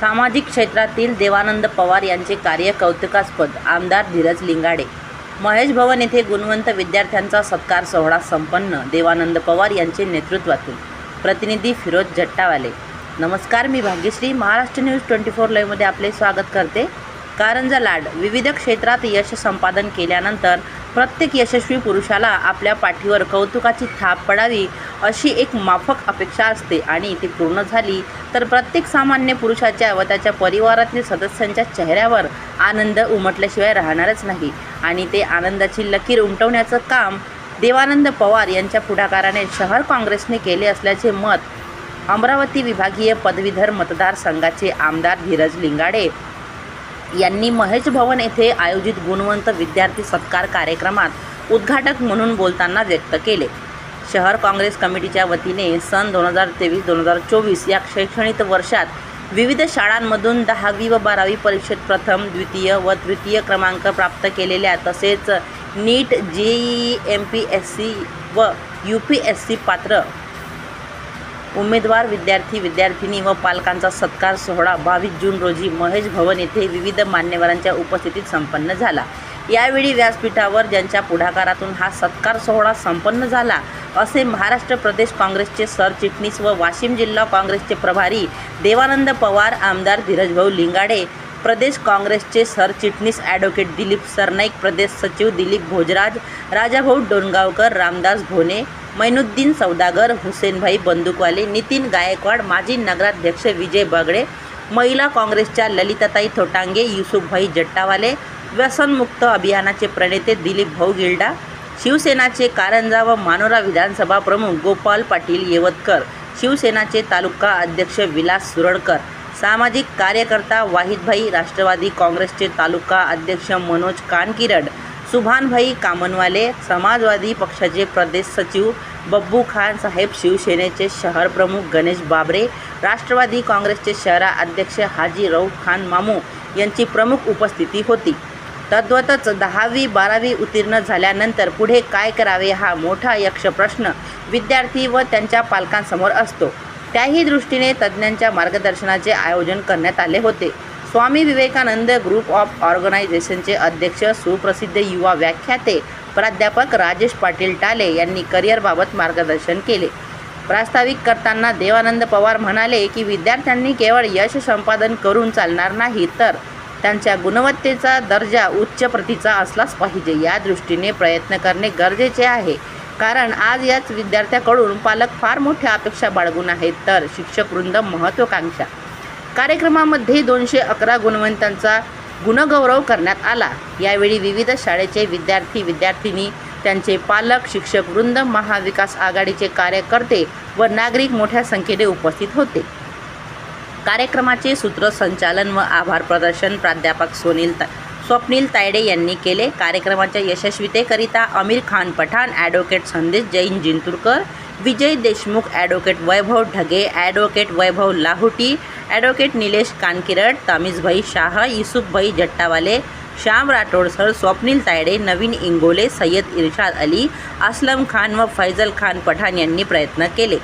सामाजिक क्षेत्रातील देवानंद पवार यांचे कार्य कौतुकास्पद. आमदार धीरज लिंगाडे. महेश भवन येथे गुणवंत विद्यार्थ्यांचा सत्कार सोहळा संपन्न. देवानंद पवार यांचे नेतृत्वातून. प्रतिनिधी फिरोज जट्टावाले. नमस्कार मी Bhagyashree. Maharashtra news twenty four लाईव्हमध्ये आपले स्वागत करते. कारंजा लाड. विविध क्षेत्रात यश संपादन केल्यानंतर प्रत्येक यशस्वी पुरुषाला आपल्या पाठीवर कौतुकाची थाप पडावी अशी एक माफक अपेक्षा असते आणि ती पूर्ण झाली तर प्रत्येक सामान्य पुरुषाच्या व त्याच्या परिवारातील सदस्यांच्या चेहऱ्यावर आनंद उमटल्याशिवाय राहणारच नाही. आणि ते आनंदाची लकीर उमटवण्याचं काम देवानंद पवार यांच्या पुढाकाराने शहर काँग्रेसने केले असल्याचे मत अमरावती विभागीय पदवीधर मतदारसंघाचे आमदार धीरज लिंगाडे यांनी महेश भवन येथे आयोजित गुणवंत विद्यार्थी सत्कार कार्यक्रमात उद्घाटक म्हणून बोलताना व्यक्त केले. शहर काँग्रेस कमिटीच्या वतीने सन दोन हजार तेवीस दोन हजार चोवीस या शैक्षणिक वर्षात विविध शाळांमधून दहावी व बारावी परीक्षेत प्रथम द्वितीय व तृतीय क्रमांक प्राप्त केलेल्या तसेच NEET JEE M P S C व यू पी एस सी पात्र उमेदवार विद्यार्थी विद्यार्थिनी व पालकांचा सत्कार सोहळा बावीस जून रोजी महेश भवन येथे विविध मान्यवरांच्या उपस्थितीत संपन्न झाला. यावेळी व्यासपीठावर ज्यांच्या पुढाकारातून हा सत्कार सोहळा संपन्न झाला असे महाराष्ट्र प्रदेश काँग्रेसचे सरचिटणीस व वाशिम जिल्हा काँग्रेसचे प्रभारी देवानंद पवार आमदार धीरजभाऊ लिंगाडे प्रदेश काँग्रेसचे सरचिटणीस ॲडव्होकेट दिलीप सरनाईक प्रदेश सचिव दिलीप भोजराज राजाभाऊ डोणगावकर रामदास भोने मैनुद्दीन सौदागर हुसेनभाई बंदुकवाले नितीन गायकवाड माजी नगराध्यक्ष विजय बगडे महिला काँग्रेसच्या ललिताताई थोटांगे युसुफभाई जट्टावाले व्यसनमुक्त अभियानाचे प्रणेते दिलीप भाऊ गिल्डा शिवसेनाचे कारंजा व मानोरा विधानसभा प्रमुख गोपाल पाटील येवतकर शिवसेनाचे तालुका अध्यक्ष विलास सुरडकर सामाजिक कार्यकर्ता वाहिदभाई राष्ट्रवादी काँग्रेसचे तालुका अध्यक्ष मनोज कानकिरड सुभानभाई कामनवाले समाजवादी पक्षाचे प्रदेश सचिव बब्बू खान साहेब शिवसेनेचे शहर प्रमुख गणेश बाबरे राष्ट्रवादी काँग्रेसचे शहरा अध्यक्ष हाजी रऊफ खान मामू यांची प्रमुख उपस्थिती होती. तद्वतच दहावी बारावी उत्तीर्ण झाल्यानंतर पुढे काय करावे हा मोठा यक्ष प्रश्न विद्यार्थी व त्यांच्या पालकांसमोर असतो. त्याही दृष्टीने तज्ज्ञांच्या मार्गदर्शनाचे आयोजन करण्यात आले होते. स्वामी विवेकानंद ग्रुप ऑफ ऑर्गनायझेशनचे अध्यक्ष सुप्रसिद्ध युवा व्याख्याते प्राध्यापक राजेश पाटील टाले यांनी करिअरबाबत मार्गदर्शन केले. प्रास्ताविक करताना देवानंद पवार म्हणाले की विद्यार्थ्यांनी केवळ यश संपादन करून चालणार नाही तर त्यांच्या गुणवत्तेचा दर्जा उच्च प्रतीचा असलाच पाहिजे. या दृष्टीने प्रयत्न करणे गरजेचे आहे. कारण आज याच विद्यार्थ्याकडून पालक फार मोठ्या अपेक्षा बाळगून आहेत तर शिक्षकवृंद महत्त्वाकांक्षा कार्यक्रमामध्ये दोनशे अकरा गुणवंतांचा गुणगौरव करण्यात आला. यावेळी विविध शाळेचे विद्यार्थी विद्यार्थिनी त्यांचे पालक शिक्षक वृंद महाविकास आघाडीचे कार्यकर्ते व नागरिक मोठ्या संख्येने उपस्थित होते. कार्यक्रमाचे सूत्रसंचालन व आभार प्रदर्शन प्राध्यापक सोनील ता स्वप्नील तायडे यांनी केले. कार्यक्रमाच्या यशस्वीतेकरिता Aamir Khan Pathan advocate Sandesh Jain Jinturkar Vijay Deshmukh advocate Vaibhav Dhage advocate Vaibhav Lahoti advocate Nilesh Kankirat Tamizbhai Shah Yusufbhai Jattawale Shyam Rathod sir Swapnil Tayde Naveen Ingole Sayyed Irshad Ali Aslam Khan व फैजल खान पठाण यांनी प्रयत्न केले.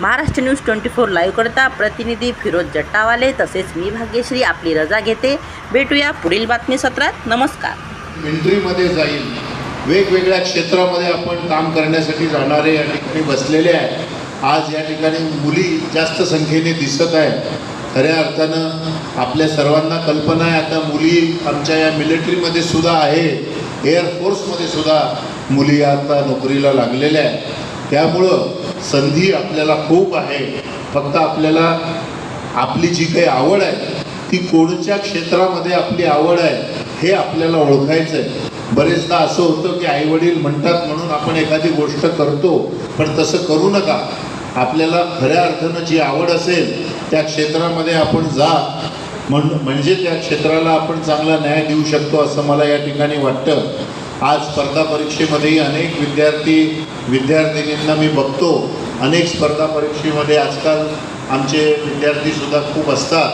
Maharashtra news twenty four live करता प्रतिनिधी फिरोज जट्टावाले तसेच मी भाग्यश्री आपली रजा घेते. भेटूया पुढील बातमी सत्रात. नमस्कार. मिलिटरीमध्ये जाईल. वेगवेगळ्या क्षेत्रामध्ये आपण काम करण्यासाठी जाणारे या ठिकाणी बसलेले आहे आज या ठिकाणी मुली जास्त संख्येने दिसत आहेत. खऱ्या अर्थानं आपल्या सर्वांना कल्पना आहे. आता मुली आमच्या या मिलिटरीमध्ये सुद्धा आहे. एअरफोर्समध्ये सुद्धा मुली आता नोकरीला लागलेल्या आहेत. त्यामुळं संधी आपल्याला खूप आहे. फक्त आपल्याला आपली जी काही आवड आहे ती कोणत्या क्षेत्रामध्ये आपली आवड आहे हे आपल्याला ओळखायचं आहे. बरेचदा असं होतं की आईवडील म्हणतात म्हणून आपण एखादी गोष्ट करतो पण तसं करू नका. आपल्याला खऱ्या अर्थानं जी आवड असेल त्या क्षेत्रामध्ये आपण जा. म्हण म्हणजे त्या क्षेत्राला आपण चांगला न्याय देऊ शकतो असं मला या ठिकाणी वाटतं. आज स्पर्धा परीक्षेमध्येही अनेक विद्यार्थी विद्यार्थिनींना मी बघतो. अनेक स्पर्धा परीक्षेमध्ये आजकाल आमचे विद्यार्थीसुद्धा खूप असतात.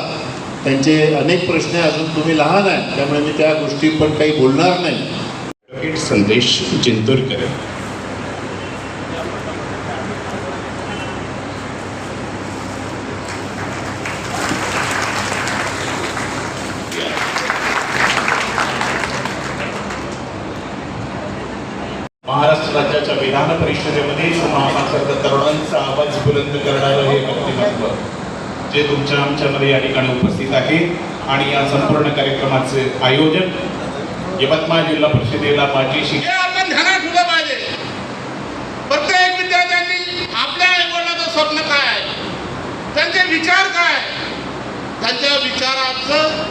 त्यांचे अनेक प्रश्न आहे अजून तुम्ही लहान आहे त्यामुळे मी त्या गोष्टी पण काही बोलणार नाही. संदेश जिंतूरकर. राज्याच्या विधान परिषदेमध्ये महाराष्ट्राच्या तरुणांचा आवाज बुलंद करणारं हे व्यक्तिमत्व जे तुमच्या आमच्यामध्ये या ठिकाणी उपस्थित आहे. आणि या संपूर्ण कार्यक्रमाचे आयोजन यवतमाळ जिल्हा परिषदेला माजी शिक्षक आपण ध्यानात ठेवलं पाहिजे प्रत्येक विद्यार्थ्यांनी आपल्या आईवडिलाचं स्वप्न काय त्यांचे विचार काय त्यांच्या विचाराचं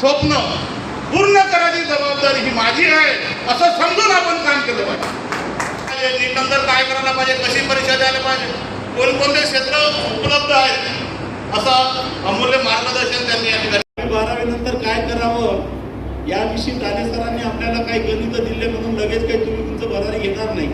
स्वप्न पूर्ण करायची जबाबदारी ही माझी आहे असं समजून आपण काम केलं पाहिजे. पाहिजे नंतर काय करायला पाहिजे कशी परीक्षा द्यायला पाहिजे कोणकोणते क्षेत्र उपलब्ध आहेत? असं अमूल्य मार्गदर्शन त्यांनी या ठिकाणी बारावी नंतर काय करावं? याविषयी ताले सरांनी आपल्याला काही गणित दिले म्हणून लगेच काही तुम्ही तुमचं भरारी घेणार नाही.